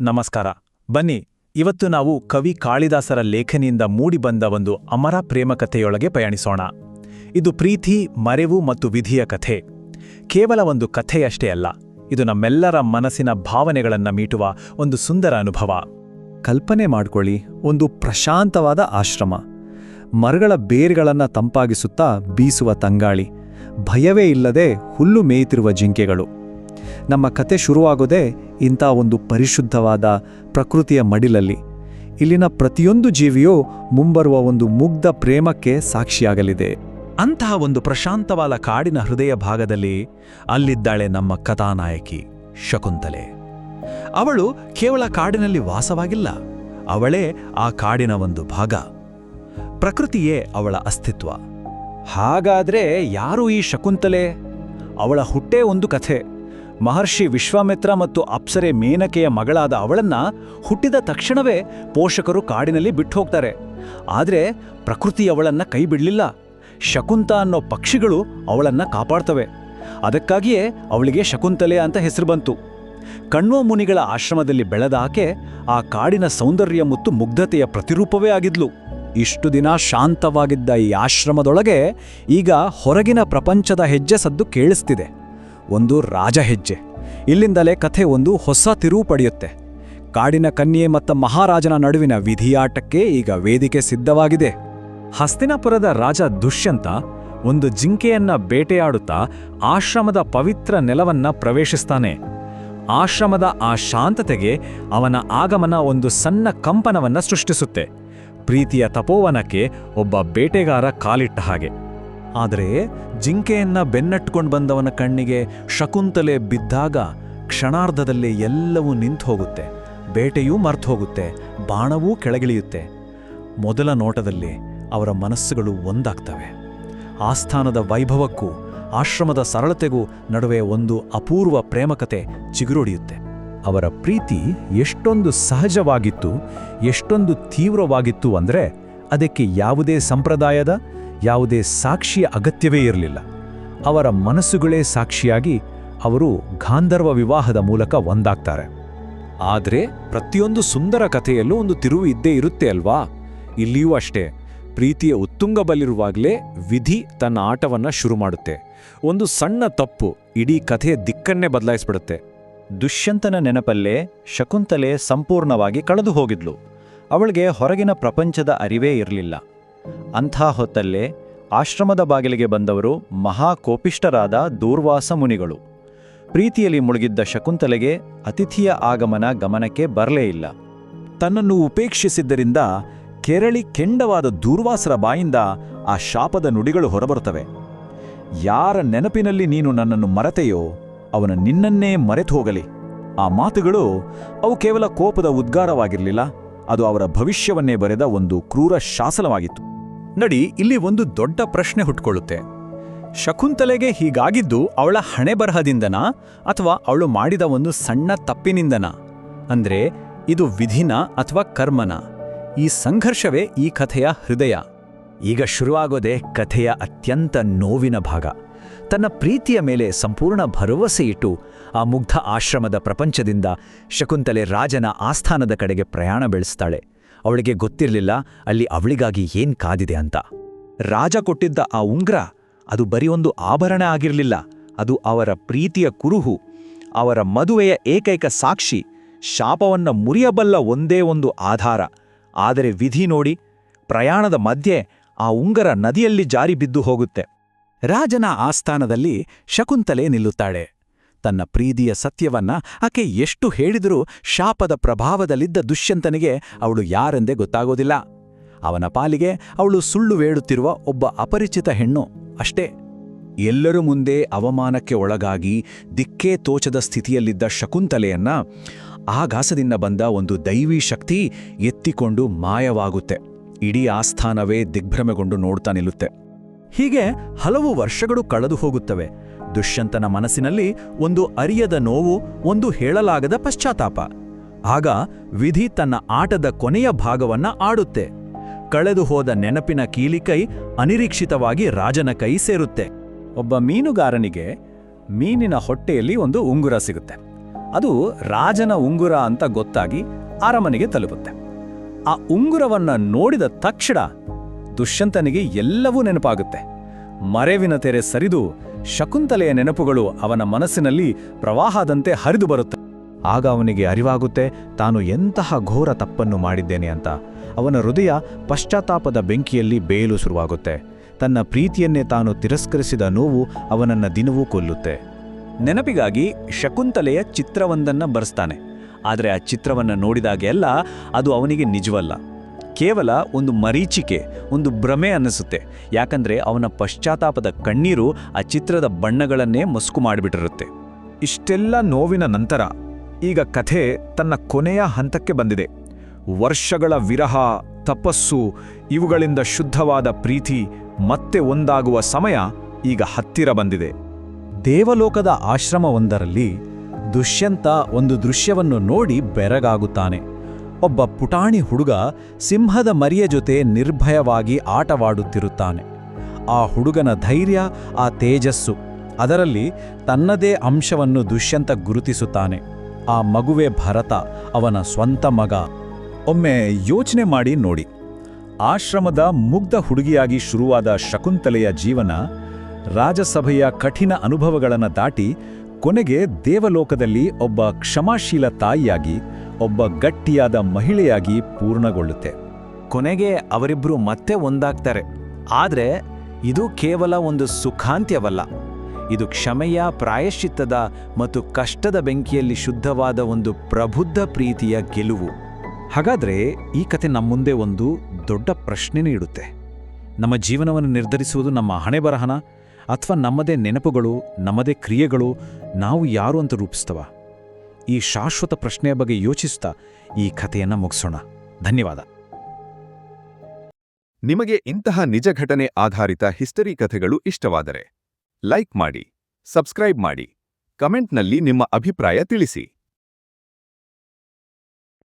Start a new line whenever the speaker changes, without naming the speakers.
ನಮಸ್ಕಾರ. ಬನ್ನಿ, ಇವತ್ತು ನಾವು ಕವಿ ಕಾಳಿದಾಸರ ಲೇಖನಿಯಿಂದ ಮೂಡಿಬಂದ ಒಂದು ಅಮರ ಪ್ರೇಮ ಕಥೆಯೊಳಗೆ ಪಯಣಿಸೋಣ. ಇದು ಪ್ರೀತಿ, ಮರೆವು ಮತ್ತು ವಿಧಿಯ ಕಥೆ. ಕೇವಲ ಒಂದು ಕಥೆಯಷ್ಟೇ ಅಲ್ಲ, ಇದು ನಮ್ಮೆಲ್ಲರ ಮನಸ್ಸಿನ ಭಾವನೆಗಳನ್ನು ಮೀಟುವ ಒಂದು ಸುಂದರ ಅನುಭವ.
ಕಲ್ಪನೆ ಮಾಡಿಕೊಳ್ಳಿ, ಒಂದು ಪ್ರಶಾಂತವಾದ ಆಶ್ರಮ. ಮರಗಳ ಬೇರ್ಗಳನ್ನು ತಂಪಾಗಿಸುತ್ತಾ ಬೀಸುವ ತಂಗಾಳಿ. ಭಯವೇ ಇಲ್ಲದೆ ಹುಲ್ಲು ಮೇಯ್ತಿರುವ ಜಿಂಕೆಗಳು. ನಮ್ಮ ಕತೆ ಶುರುವಾಗೋದೇ ಇಂಥ ಒಂದು ಪರಿಶುದ್ಧವಾದ ಪ್ರಕೃತಿಯ ಮಡಿಲಲ್ಲಿ. ಇಲ್ಲಿನ ಪ್ರತಿಯೊಂದು ಜೀವಿಯೂ ಮುಂಬರುವ ಒಂದು ಮುಗ್ಧ ಪ್ರೇಮಕ್ಕೆ ಸಾಕ್ಷಿಯಾಗಲಿದೆ.
ಅಂತಹ ಒಂದು ಪ್ರಶಾಂತವಾದ ಕಾಡಿನ ಹೃದಯ ಭಾಗದಲ್ಲಿ ಅಲ್ಲಿದ್ದಾಳೆ ನಮ್ಮ ಕಥಾನಾಯಕಿ ಶಕುಂತಲೆ. ಅವಳು ಕೇವಲ ಕಾಡಿನಲ್ಲಿ ವಾಸವಾಗಿಲ್ಲ, ಅವಳೇ ಆ ಕಾಡಿನ ಒಂದು ಭಾಗ. ಪ್ರಕೃತಿಯೇ ಅವಳ ಅಸ್ತಿತ್ವ. ಹಾಗಾದ್ರೆ ಯಾರು ಈ ಶಕುಂತಲೆ? ಅವಳ ಹುಟ್ಟೇ ಒಂದು ಕಥೆ. ಮಹರ್ಷಿ ವಿಶ್ವಾಮಿತ್ರ ಮತ್ತು ಅಪ್ಸರೆ ಮೇನಕೆಯ ಮಗಳಾದ ಅವಳನ್ನ ಹುಟ್ಟಿದ ತಕ್ಷಣವೇ ಪೋಷಕರು ಕಾಡಿನಲ್ಲಿ ಬಿಟ್ಟು ಹೋಗ್ತಾರೆ ಆದರೆ ಪ್ರಕೃತಿ ಅವಳನ್ನ ಕೈ ಬಿಡಲಿಲ್ಲ. ಶಕುಂತ ಅನ್ನೋ ಪಕ್ಷಿಗಳು ಅವಳನ್ನ ಕಾಪಾಡ್ತವೆ. ಅದಕ್ಕಾಗಿಯೇ ಅವಳಿಗೆ ಶಕುಂತಲೆ ಅಂತ ಹೆಸರು ಬಂತು. ಕಣ್ವ ಮುನಿಗಳ ಆಶ್ರಮದಲ್ಲಿ ಬೆಳೆದ ಆಕೆ ಆ ಕಾಡಿನ ಸೌಂದರ್ಯ ಮತ್ತು ಮುಗ್ಧತೆಯ ಪ್ರತಿರೂಪವೇ ಆಗಿದ್ಲು.
ಇಷ್ಟು ದಿನ ಶಾಂತವಾಗಿದ್ದ ಈ ಆಶ್ರಮದೊಳಗೆ ಈಗ ಹೊರಗಿನ ಪ್ರಪಂಚದ ಹೆಜ್ಜೆ ಸದ್ದು ಕೇಳಿಸ್ತಿದೆ. ಒಂದು ರಾಜ ಹೆಜ್ಜೆ. ಇಲ್ಲಿಂದಲೇ ಕಥೆ ಒಂದು ಹೊಸ ತಿರುವು ಪಡೆಯುತ್ತೆ. ಕಾಡಿನ ಕನ್ಯೆ ಮತ್ತು ಮಹಾರಾಜನ ನಡುವಿನ ವಿಧಿಯಾಟಕ್ಕೆ ಈಗ ವೇದಿಕೆ ಸಿದ್ಧವಾಗಿದೆ.
ಹಸ್ತಿನಾಪುರದ ರಾಜ ದುಷ್ಯಂತ ಒಂದು ಜಿಂಕೆಯನ್ನ ಬೇಟೆಯಾಡುತ್ತಾ ಆಶ್ರಮದ ಪವಿತ್ರ ನೆಲವನ್ನ ಪ್ರವೇಶಿಸ್ತಾನೆ. ಆಶ್ರಮದ ಆ ಶಾಂತತೆಗೆ ಅವನ ಆಗಮನ ಒಂದು ಸಣ್ಣ ಕಂಪನವನ್ನ ಸೃಷ್ಟಿಸುತ್ತೆ. ಪ್ರೀತಿಯ ತಪೋವನಕ್ಕೆ ಒಬ್ಬ ಬೇಟೆಗಾರ ಕಾಲಿಟ್ಟ ಹಾಗೆ. ಆದರೆ ಜಿಂಕೆಯನ್ನ ಬೆನ್ನಟ್ಕೊಂಡು ಬಂದವನ ಕಣ್ಣಿಗೆ ಶಕುಂತಲೆ ಬಿದ್ದಾಗ ಕ್ಷಣಾರ್ಧದಲ್ಲೇ ಎಲ್ಲವೂ ನಿಂತು ಹೋಗುತ್ತೆ, ಬೇಟೆಯೂ ಮರ್ತು ಹೋಗುತ್ತೆ, ಬಾಣವೂ ಕೆಳಗಿಳಿಯುತ್ತೆ. ಮೊದಲ ನೋಟದಲ್ಲಿ ಅವರ ಮನಸ್ಸುಗಳು ಒಂದಾಗ್ತವೆ. ಆಸ್ಥಾನದ ವೈಭವಕ್ಕೂ ಆಶ್ರಮದ ಸರಳತೆಗೂ ನಡುವೆ ಒಂದು ಅಪೂರ್ವ ಪ್ರೇಮಕತೆ ಚಿಗುರೊಡೆಯುತ್ತೆ. ಅವರ ಪ್ರೀತಿ ಎಷ್ಟೊಂದು ಸಹಜವಾಗಿತ್ತು, ಎಷ್ಟೊಂದು ತೀವ್ರವಾಗಿತ್ತು ಅಂದ್ರೆ ಅದಕ್ಕೆ ಯಾವುದೇ ಸಂಪ್ರದಾಯದ ಯಾವುದೇ ಸಾಕ್ಷಿಯ ಅಗತ್ಯವೇ ಇರಲಿಲ್ಲ. ಅವರ ಮನಸ್ಸುಗಳೇ ಸಾಕ್ಷಿಯಾಗಿ ಅವರು ಗಾಂಧರ್ವ ವಿವಾಹದ ಮೂಲಕ ಒಂದಾಗ್ತಾರೆ. ಆದರೆ ಪ್ರತಿಯೊಂದು ಸುಂದರ ಕಥೆಯಲ್ಲೂ ಒಂದು ತಿರುವು ಇದ್ದೇ ಇರುತ್ತೆ ಅಲ್ವಾ? ಇಲ್ಲಿಯೂ ಅಷ್ಟೇ. ಪ್ರೀತಿಯ ಉತ್ತುಂಗಬಲ್ಲಿರುವಾಗಲೇ ವಿಧಿ ತನ್ನ ಆಟವನ್ನು ಶುರು ಮಾಡುತ್ತೆ. ಒಂದು ಸಣ್ಣ ತಪ್ಪು ಇಡೀ ಕಥೆಯ ದಿಕ್ಕನ್ನೇ ಬದಲಾಯಿಸ್ಬಿಡುತ್ತೆ. ದುಷ್ಯಂತನ ನೆನಪಲ್ಲೇ ಶಕುಂತಲೆ ಸಂಪೂರ್ಣವಾಗಿ ಕಳೆದು ಹೋಗಿದ್ಲು ಅವಳಿಗೆ ಹೊರಗಿನ ಪ್ರಪಂಚದ ಅರಿವೇ ಇರಲಿಲ್ಲ. ಅಂಥ ಹೊತ್ತಲ್ಲೇ ಆಶ್ರಮದ ಬಾಗಿಲಿಗೆ ಬಂದವರು ಮಹಾಕೋಪಿಷ್ಟರಾದ ದೂರ್ವಾಸ ಮುನಿಗಳು. ಪ್ರೀತಿಯಲ್ಲಿ ಮುಳುಗಿದ್ದ ಶಕುಂತಲೆಗೆ ಅತಿಥಿಯ ಆಗಮನ ಗಮನಕ್ಕೆ ಬರಲೇ ಇಲ್ಲ. ತನ್ನನ್ನು ಉಪೇಕ್ಷಿಸಿದ್ದರಿಂದ ಕೆರಳಿ ಕೆಂಡವಾದ ದೂರ್ವಾಸರ ಬಾಯಿಂದ ಆ ಶಾಪದ ನುಡಿಗಳು ಹೊರಬರುತ್ತವೆ. ಯಾರ ನೆನಪಿನಲ್ಲಿ ನೀನು ನನ್ನನ್ನು ಮರೆತೆಯೋ ಅವನು ನಿನ್ನನ್ನೇ ಮರೆತು ಹೋಗಲಿ. ಆ ಮಾತುಗಳು ಅವು ಕೇವಲ ಕೋಪದ ಉದ್ಗಾರವಾಗಿರಲಿಲ್ಲ, ಅದು ಅವರ ಭವಿಷ್ಯವನ್ನೇ ಬರೆದ ಒಂದು ಕ್ರೂರ ಶಾಸನವಾಗಿತ್ತು. ನಡಿ, ಇಲ್ಲಿ ಒಂದು ದೊಡ್ಡ ಪ್ರಶ್ನೆ ಹುಟ್ಕೊಳ್ಳುತ್ತೆ. ಶಕುಂತಲೆಗೆ ಹೀಗಾಗಿದ್ದು ಅವಳ ಹಣೆ ಬರಹದಿಂದನಾ ಅಥವಾ ಅವಳು ಮಾಡಿದ ಒಂದು ಸಣ್ಣ ತಪ್ಪಿನಿಂದನಾ? ಅಂದ್ರೆ, ಇದು ವಿಧಿನ ಅಥವಾ ಕರ್ಮನ? ಈ ಸಂಘರ್ಷವೇ ಈ ಕಥೆಯ ಹೃದಯ. ಈಗ ಶುರುವಾಗೋದೆ ಕಥೆಯ ಅತ್ಯಂತ ನೋವಿನ ಭಾಗ. ತನ್ನ ಪ್ರೀತಿಯ ಮೇಲೆ ಸಂಪೂರ್ಣ ಭರವಸೆ ಇಟ್ಟು ಆ ಮುಗ್ಧ ಆಶ್ರಮದ ಪ್ರಪಂಚದಿಂದ ಶಕುಂತಲೆ ರಾಜನ ಆಸ್ಥಾನದ ಕಡೆಗೆ ಪ್ರಯಾಣ ಬೆಳೆಸ್ತಾಳೆ. ಅವಳಿಗೆ ಗೊತ್ತಿರಲಿಲ್ಲ, ಅಲ್ಲಿ ಅವಳಿಗಾಗಿ ಏನ್ ಕಾದಿದೆ ಅಂತ. ರಾಜ ಕೊಟ್ಟಿದ್ದ ಆ ಉಂಗ್ರ, ಅದು ಬರೀ ಒಂದು ಆಭರಣ ಆಗಿರಲಿಲ್ಲ. ಅದು ಅವರ ಪ್ರೀತಿಯ ಕುರುಹು, ಅವರ ಮದುವೆಯ ಏಕೈಕ ಸಾಕ್ಷಿ, ಶಾಪವನ್ನ ಮುರಿಯಬಲ್ಲ ಒಂದೇ ಒಂದು ಆಧಾರ. ಆದರೆ ವಿಧಿ ನೋಡಿ, ಪ್ರಯಾಣದ ಮಧ್ಯೆ ಆ ಉಂಗರ ನದಿಯಲ್ಲಿ ಜಾರಿ ಬಿದ್ದು ಹೋಗುತ್ತೆ. ರಾಜನ ಆಸ್ಥಾನದಲ್ಲಿ ಶಕುಂತಲೆ ನಿಲ್ಲುತ್ತಾಳೆ. ತನ್ನ ಪ್ರೀತಿಯ ಸತ್ಯವನ್ನ ಆಕೆ ಎಷ್ಟು ಹೇಳಿದರೂ ಶಾಪದ ಪ್ರಭಾವದಲ್ಲಿದ್ದ ದುಷ್ಯಂತನಿಗೆ ಅವಳು ಯಾರೆಂದೇ ಗೊತ್ತಾಗೋದಿಲ್ಲ. ಅವನ ಪಾಲಿಗೆ ಅವಳು ಸುಳ್ಳು ವೇಳುತ್ತಿರುವ ಒಬ್ಬ ಅಪರಿಚಿತ ಹೆಣ್ಣು ಅಷ್ಟೇ. ಎಲ್ಲರೂ ಮುಂದೆ ಅವಮಾನಕ್ಕೆ ಒಳಗಾಗಿ ದಿಕ್ಕೇ ತೋಚದ ಸ್ಥಿತಿಯಲ್ಲಿದ್ದ ಶಕುಂತಲೆಯನ್ನ ಆಘಾಸದಿಂದ ಬಂದ ಒಂದು ದೈವಿ ಶಕ್ತಿ ಎತ್ತಿಕೊಂಡು ಮಾಯವಾಗುತ್ತೆ. ಇಡೀ ಆಸ್ಥಾನವೇ ದಿಗ್ಭ್ರಮೆಗೊಂಡು ನೋಡ್ತಾ ನಿಲ್ಲುತ್ತೆ. ಹೀಗೆ ಹಲವು ವರ್ಷಗಳು ಕಳೆದು ಹೋಗುತ್ತವೆ. ದುಷ್ಯಂತನ ಮನಸ್ಸಿನಲ್ಲಿ ಒಂದು ಅರಿಯದ ನೋವು, ಒಂದು ಹೇಳಲಾಗದ ಪಶ್ಚಾತ್ತಾಪ. ಆಗ ವಿಧಿ ತನ್ನ ಆಟದ ಕೊನೆಯ ಭಾಗವನ್ನ ಆಡುತ್ತೆ. ಕಳೆದು ಹೋದ ನೆನಪಿನ ಕೀಲಿಕೈ ಅನಿರೀಕ್ಷಿತವಾಗಿ ರಾಜನ ಕೈ ಸೇರುತ್ತೆ. ಒಬ್ಬ ಮೀನುಗಾರನಿಗೆ ಮೀನಿನ ಹೊಟ್ಟೆಯಲ್ಲಿ ಒಂದು ಉಂಗುರ ಸಿಗುತ್ತೆ. ಅದು ರಾಜನ ಉಂಗುರ ಅಂತ ಗೊತ್ತಾಗಿ ಅರಮನೆಗೆ ತಲುಪುತ್ತೆ. ಆ ಉಂಗುರವನ್ನ ನೋಡಿದ ತಕ್ಷಣ ದುಷ್ಯಂತನಿಗೆ ಎಲ್ಲವೂ ನೆನಪಾಗುತ್ತೆ. ಮರೆವಿನ ತೆರೆ ಸರಿದು ಶಕುಂತಲೆಯ ನೆನಪುಗಳು ಅವನ ಮನಸ್ಸಿನಲ್ಲಿ ಪ್ರವಾಹದಂತೆ ಹರಿದು ಬರುತ್ತೆ ಆಗ ಅವನಿಗೆ ಅರಿವಾಗುತ್ತೆ, ತಾನು ಎಂತಹ ಘೋರ ತಪ್ಪನ್ನು ಮಾಡಿದ್ದೇನೆ ಅಂತ. ಅವನ ಹೃದಯ ಪಶ್ಚಾತ್ತಾಪದ ಬೆಂಕಿಯಲ್ಲಿ ಬೇಯಲು ಶುರುವಾಗುತ್ತೆ. ತನ್ನ ಪ್ರೀತಿಯನ್ನೇ ತಾನು ತಿರಸ್ಕರಿಸಿದ ನೋವು ಅವನನ್ನ ದಿನವೂ ಕೊಲ್ಲುತ್ತೆ. ನೆನಪಿಗಾಗಿ ಶಕುಂತಲೆಯ ಚಿತ್ರವೊಂದನ್ನು ಬರೆಸ್ತಾನೆ. ಆದರೆ ಆ ಚಿತ್ರವನ್ನು ನೋಡಿದಾಗೆಲ್ಲ ಅದು ಅವನಿಗೆ ನಿಜವಲ್ಲ. ಕೇವಲ ಒಂದು ಮರೀಚಿಕೆ, ಒಂದು ಭ್ರಮೆ ಅನ್ನಿಸುತ್ತೆ. ಯಾಕಂದರೆ ಅವನ ಪಶ್ಚಾತ್ತಾಪದ ಕಣ್ಣೀರು ಆ ಚಿತ್ರದ ಬಣ್ಣಗಳನ್ನೇ ಮಸ್ಕು ಮಾಡಿಬಿಟ್ಟಿರುತ್ತೆ.
ಇಷ್ಟೆಲ್ಲ ನೋವಿನ ನಂತರ ಈಗ ಕಥೆ ತನ್ನ ಕೊನೆಯ ಹಂತಕ್ಕೆ ಬಂದಿದೆ. ವರ್ಷಗಳ ವಿರಹ, ತಪಸ್ಸು, ಇವುಗಳಿಂದ ಶುದ್ಧವಾದ ಪ್ರೀತಿ, ಮತ್ತೆ ಒಂದಾಗುವ ಸಮಯ ಈಗ ಹತ್ತಿರ ಬಂದಿದೆ.
ದೇವಲೋಕದ ಆಶ್ರಮವೊಂದರಲ್ಲಿ ದುಷ್ಯಂತ ಒಂದು ದೃಶ್ಯವನ್ನು ನೋಡಿ ಬೆರಗಾಗುತ್ತಾನೆ. ಒಬ್ಬ ಪುಟಾಣಿ ಹುಡುಗ ಸಿಂಹದ ಮರಿಯ ಜೊತೆ ನಿರ್ಭಯವಾಗಿ ಆಟವಾಡುತ್ತಿರುತ್ತಾನೆ. ಆ ಹುಡುಗನ ಧೈರ್ಯ, ಆ ತೇಜಸ್ಸು, ಅದರಲ್ಲಿ ತನ್ನದೇ ಅಂಶವನ್ನು ದುಷ್ಯಂತ ಗುರುತಿಸುತ್ತಾನೆ. ಆ ಮಗುವೆ ಭರತ, ಅವನ ಸ್ವಂತ ಮಗ.
ಒಮ್ಮೆ ಯೋಚನೆ ಮಾಡಿ ನೋಡಿ. ಆಶ್ರಮದ ಮುಗ್ಧ ಹುಡುಗಿಯಾಗಿ ಶುರುವಾದ ಶಕುಂತಲೆಯ ಜೀವನ ರಾಜಸಭೆಯ ಕಠಿಣ ಅನುಭವಗಳನ್ನು ದಾಟಿ ಕೊನೆಗೆ ದೇವಲೋಕದಲ್ಲಿ ಒಬ್ಬ ಕ್ಷಮಾಶೀಲ ತಾಯಿಯಾಗಿ ಒಬ್ಬ ಗಟ್ಟಿಯಾದ ಮಹಿಳೆಯಾಗಿ ಪೂರ್ಣಗೊಳ್ಳುತ್ತೆ.
ಕೊನೆಗೆ ಅವರಿಬ್ಬರು ಮತ್ತೆ ಒಂದಾಗ್ತಾರೆ. ಆದರೆ ಇದು ಕೇವಲ ಒಂದು ಸುಖಾಂತ್ಯವಲ್ಲ. ಇದು ಕ್ಷಮೆಯ, ಪ್ರಾಯಶ್ಚಿತ್ತದ ಮತ್ತು ಕಷ್ಟದ ಬೆಂಕಿಯಲ್ಲಿ ಶುದ್ಧವಾದ ಒಂದು ಪ್ರಬುದ್ಧ ಪ್ರೀತಿಯ ಗೆಲುವು.
ಹಾಗಾದರೆ ಈ ಕತೆ ನಮ್ಮ ಮುಂದೆ ಒಂದು ದೊಡ್ಡ ಪ್ರಶ್ನೆ ನೀಡುತ್ತೆ. ನಮ್ಮ ಜೀವನವನ್ನು ನಿರ್ಧರಿಸುವುದು ನಮ್ಮ ಹಣೆ ಬರಹನ, ಅಥವಾ ನಮ್ಮದೇ ನೆನಪುಗಳು, ನಮ್ಮದೇ ಕ್ರಿಯೆಗಳು ನಾವು ಯಾರು ಅಂತ ರೂಪಿಸ್ತವ? ಈ ಶಾಶ್ವತ ಪ್ರಶ್ನೆಯ ಬಗ್ಗೆ ಯೋಚಿಸುತ್ತಾ ಈ ಕಥೆಯನ್ನ ಮುಗಿಸೋಣ. ಧನ್ಯವಾದ.
ನಿಮಗೆ ಇಂತಹ ನಿಜ ಘಟನೆ ಆಧಾರಿತ ಹಿಸ್ಟರಿ ಕಥೆಗಳು ಇಷ್ಟವಾದರೆ ಲೈಕ್ ಮಾಡಿ, ಸಬ್ಸ್ಕ್ರೈಬ್ ಮಾಡಿ, ಕಮೆಂಟ್ನಲ್ಲಿ ನಿಮ್ಮ ಅಭಿಪ್ರಾಯ ತಿಳಿಸಿ.